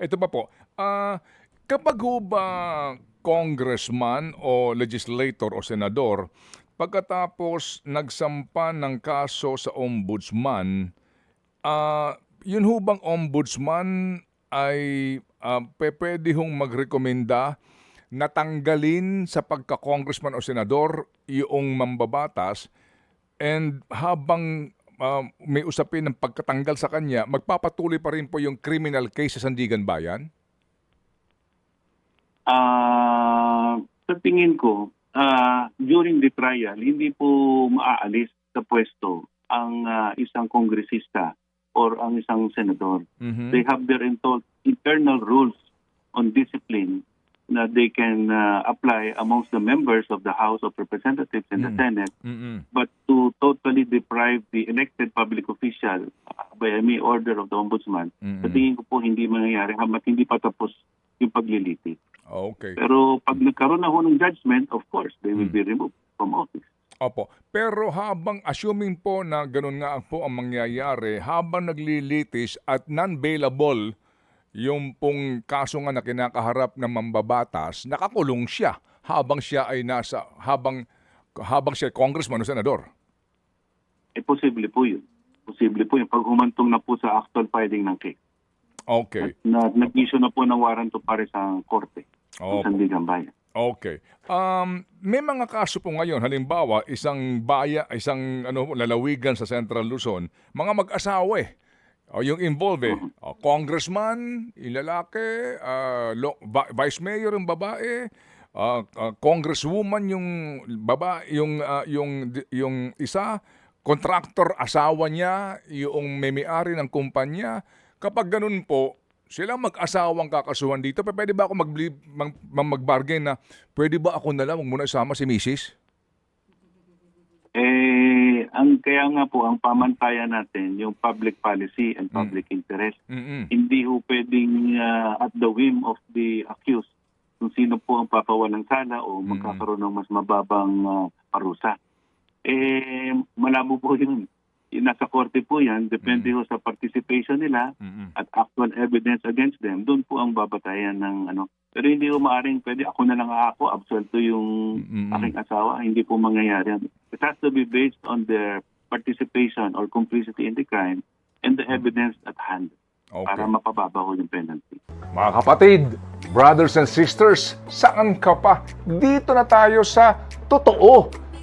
ito pa po. Ah, kapag ho ba congressman o legislator o senador, pagkatapos nagsampa ng kaso sa ombudsman, ah, yun ho bang ombudsman ay pe- pwede hong magrekomenda na tanggalin sa pagka-congressman o senador yung mambabatas and habang ah, may usapin ng pagkatanggal sa kanya, magpapatuloy pa rin po yung criminal case sa Sandigan Bayan? Ah, sa tingin ko, ah, during the trial, hindi po maaalis sa pwesto ang ah, isang kongresista or ang isang senador. Mhm. They have their internal rules on discipline na they can ah, apply amongst the members of the House of Representatives and the Mm. Senate. Mm-mm. But totally deprive the elected public official by any order of the ombudsman, Mm-mm. sa tingin ko po hindi mangyayari hanggat hindi pa tapos yung paglilitis. Okay. Pero pag nagkaroon na ho ng judgment, of course, they will Hmm. be removed from office. Opo. Pero habang assuming po na ganun nga po ang mangyayari, habang naglilitis at non-bailable yung pong kaso nga na kinakaharap ng mambabatas, nakakulong siya habang siya ay nasa habang habang siya congressman o senador. Eh, posible po yun. Posible po yun. Pag humantong na po sa actual filing ng case. Okay. Na, nag-issue na po ng warrant to pare sa korte. Opo. Sa Sandigan Bayan. Okay. Um, may mga kaso po ngayon, halimbawa, isang baya, isang ano, lalawigan sa Central Luzon, mga mag-asawa eh. O, yung involved eh. O, congressman, yung lalaki, lo- vi- vice mayor yung babae, ah, ah, congresswoman yung babae, yung, ah, yung, yung isa, contractor, asawa niya, yung may-ari ng kumpanya. Kapag ganun po, sila mag-asawang kakasuhan dito. Pwede ba ako mag, mag, mag-bargain na pwede ba ako na lang, huwag mo na isama si Mrs.? Eh, ang kaya nga po, ang pamantayan natin, yung public policy and public interest, Mm-mm. hindi ho pwedeng ah, at the whim of the accused kung sino po ang papawalang sala o magkakaroon ng mas mababang ah, parusa. Eh, malabo po yun. Yung Nasa korte po yan, depende ho sa participation nila Mm-mm. at actual evidence against them, doon po ang babatayan ng ano. Pero hindi ho maaring pwede ako na lang ako, absuelto yung Mm-mm. aking asawa, hindi po mangyayari. It has to be based on their participation or complicity in the crime and the evidence at hand para Okay. mapababa ho yung penalty. Mga kapatid, brothers and sisters, saan ka pa? Dito na tayo sa totoo.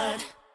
Dito